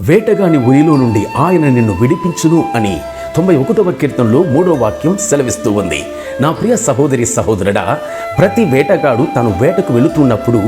వేటగాని ఉరిలో నుండి ఆయన నిన్ను విడిపించును అని తొంభై ఒకటవ కీర్తనలో మూడో వాక్యం సెలవిస్తూ ఉంది. నా ప్రియ సహోదరి సహోదరుడా ప్రతి వేటగాడు తను వేటకు వెళుతున్నప్పుడు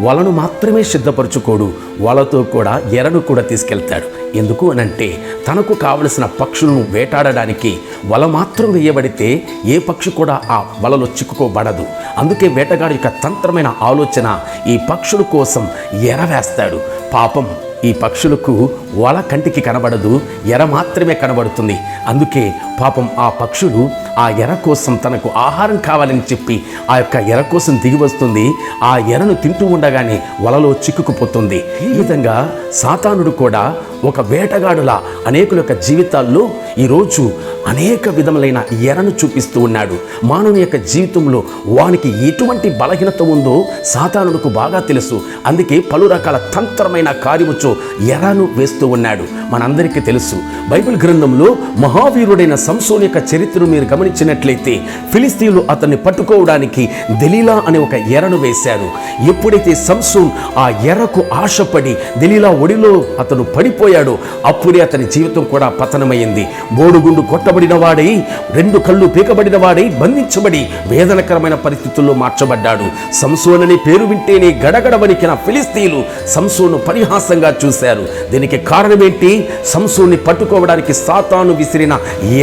వలను మాత్రమే సిద్ధపరచుకోడు వలతో కూడా ఎరను కూడా తీసుకెళ్తాడు. ఎందుకు అనంటే తనకు కావలసిన పక్షులను వేటాడడానికి వల మాత్రం వేయబడితే ఏ పక్షి కూడా ఆ వలలో చిక్కుకోబడదు. అందుకే వేటగాడు యొక్క తంత్రమైన ఆలోచన ఈ పక్షుల కోసం ఎర వేస్తాడు. పాపం ఈ పక్షులకు వల కంటికి కనబడదు ఎర మాత్రమే కనబడుతుంది. అందుకే పాపం ఆ పక్షులు ఆ ఎర కోసం తనకు ఆహారం కావాలని చెప్పి ఆ యొక్క ఎర కోసం దిగి వస్తుంది. ఆ ఎరను తింటూ ఉండగానే వలలో చిక్కుకుపోతుంది. ఈ విధంగా సాతానుడు కూడా ఒక వేటగాడుల అనేకుల యొక్క జీవితాల్లో ఈరోజు అనేక విధములైన ఎరను చూపిస్తూ ఉన్నాడు. మానవుని యొక్క జీవితంలో వానికి ఎటువంటి బలహీనత ఉందో సాతానుడికి బాగా తెలుసు. అందుకే పలు రకాల తంత్రమైన కార్యముచో ఎరను వేస్తూ ఉన్నాడు. మనందరికీ తెలుసు. బైబిల్ గ్రంథంలో మహావీరుడైన సంసోన్ యొక్క చరిత్రను మీరు గమనించినట్లయితే ఫిలిస్తీన్లు అతన్ని పట్టుకోవడానికి దెలీలా అనే ఒక ఎరను వేశారు. ఎప్పుడైతే సంసూన్ ఆ ఎర్రకు ఆశపడి దెలీలా ఒడిలో అతను పడిపోయాడో అప్పుడే అతని జీవితం కూడా పతనమైంది. బోడుగుండు కొట్టబడిన వాడై రెండు కళ్ళు పీకబడిన వాడై బంధించబడి వేదనకరమైన పరిస్థితుల్లో మార్చబడ్డాడు. సంసోన్ అనే పేరు వింటేనే గడగడ వణికిన ఫిలిస్తీన్లు సంసోను పరిహాసంగా చూశారు. దీనికి కారణం ఏంటి సంసోన్ని పట్టుకోవడానికి సాతాను విసిరిన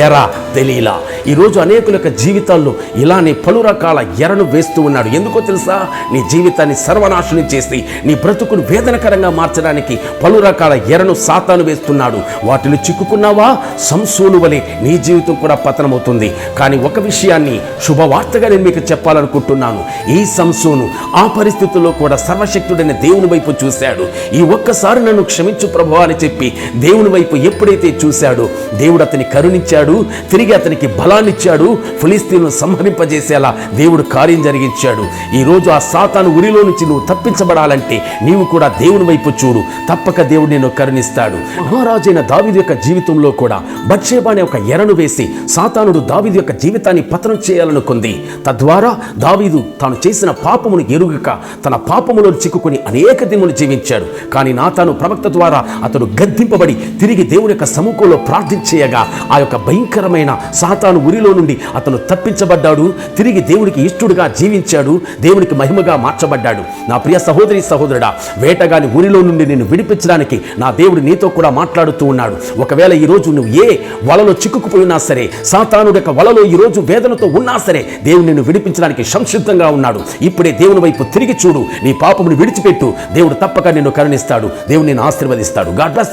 ఎర దలీలా. ఈరోజు అనేకుల యొక్క జీవితాల్లో ఇలానే పలు రకాల ఎరను వేస్తూ ఉన్నాడు. ఎందుకో తెలుసా? నీ జీవితాన్ని సర్వనాశనం చేసి నీ బ్రతుకును వేదనకరంగా మార్చడానికి పలు రకాల ఎరను సాతాను వేస్తున్నాడు. వాటిలో చిక్కుకున్నావా? సంసోను వలె నీ జీవితం కూడా పతనమవుతుంది. కానీ ఒక విషయాన్ని శుభవార్తగా నేను మీకు చెప్పాలనుకుంటున్నాను. ఈ సంసోను ఆ పరిస్థితుల్లో కూడా సర్వశక్తుడైన దేవుని వైపు చూశాడు. ఈ ఒక్కసారి నన్ను క్షమించు ప్రభు అని చెప్పి దేవుని వైపు ఎప్పుడైతే చూశాడో దేవుడు అతని కరుణించాడు. తిరిగి అతనికి బలాన్ని బలాన్నిచ్చాడు ఫిలిస్తీన్ను సంహరింపజేసేలా దేవుడు కార్యం జరిగించాడు. ఈ రోజు ఆ సాతాను ఉరిలో నుంచి నువ్వు తప్పించబడాలంటే నీవు కూడా దేవుని వైపు చూడు. తప్పక దేవుడు నేను కరుణిస్తాడు. మహారాజైన దావిది యొక్క జీవితంలో కూడా బత్షేబ అనే ఒక ఎరను వేసి సాతానుడు దావిది యొక్క జీవితాన్ని పతనం చేయాలనుకుంది. తద్వారా దావీదు తాను చేసిన పాపమును ఎరుగక తన పాపములో చిక్కుకుని అనేక దినములు జీవించాడు. కానీ నాతాను ప్రవక్త ద్వారా అతడు గద్దింపబడి తిరిగి దేవుని యొక్క సముఖంలో ప్రార్థించేయగా ఆ యొక్క భయంకరమైన సాతాను ఉరిలో నుండి అతను తప్పించబడ్డాడు. తిరిగి దేవునికి ఇష్టడుగా జీవించాడు. దేవునికి మహిమగా మార్చబడ్డాడు. నా ప్రియ సహోదరి సహోదరుడా వేటగాని ఊరిలో నుండి నేను విడిపించడానికి నా దేవుడు నీతో కూడా మాట్లాడుతూ ఉన్నాడు. ఒకవేళ ఈరోజు నువ్వు ఏ వలలో చిక్కుకుపోయినా సరే సాతానుడు యొక్క వలలో ఈరోజు వేదనతో ఉన్నా సరే దేవుడు నిన్ను విడిపించడానికి సంసిద్ధంగా ఉన్నాడు. ఇప్పుడే దేవుని వైపు తిరిగి చూడు. నీ పాపమును విడిచిపెట్టు. దేవుడు తప్పక నిన్ను కరుణిస్తాడు. దేవుడు నిన్ను ఆశీర్వదిస్తాడు. God bless